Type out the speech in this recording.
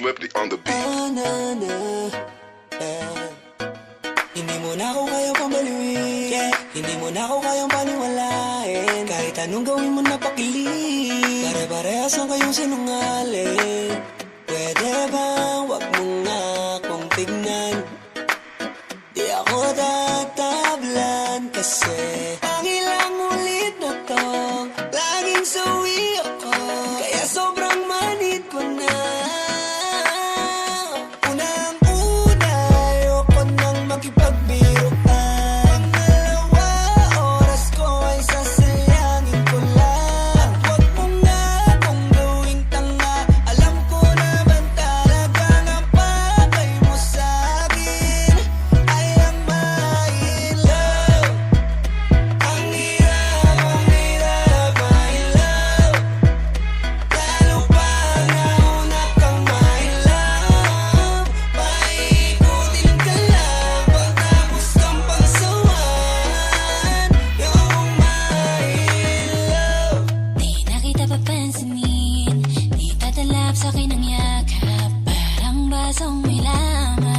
Swiftly on the beat. Oh, na, na, na. Eh. Hindi mo na ako kayang pabaliwin. Yeah. Hindi mo na ako kayang paniwalain Kahit anong gawin mo napakilin. Pare-parehas ang kayong sinungaling. Pwede ba? Wag mo nga akong tignan. Di ako tatablan kasi Ang ilang ulit na to Laging so Sa akin ang yakap. Parang basong may laman.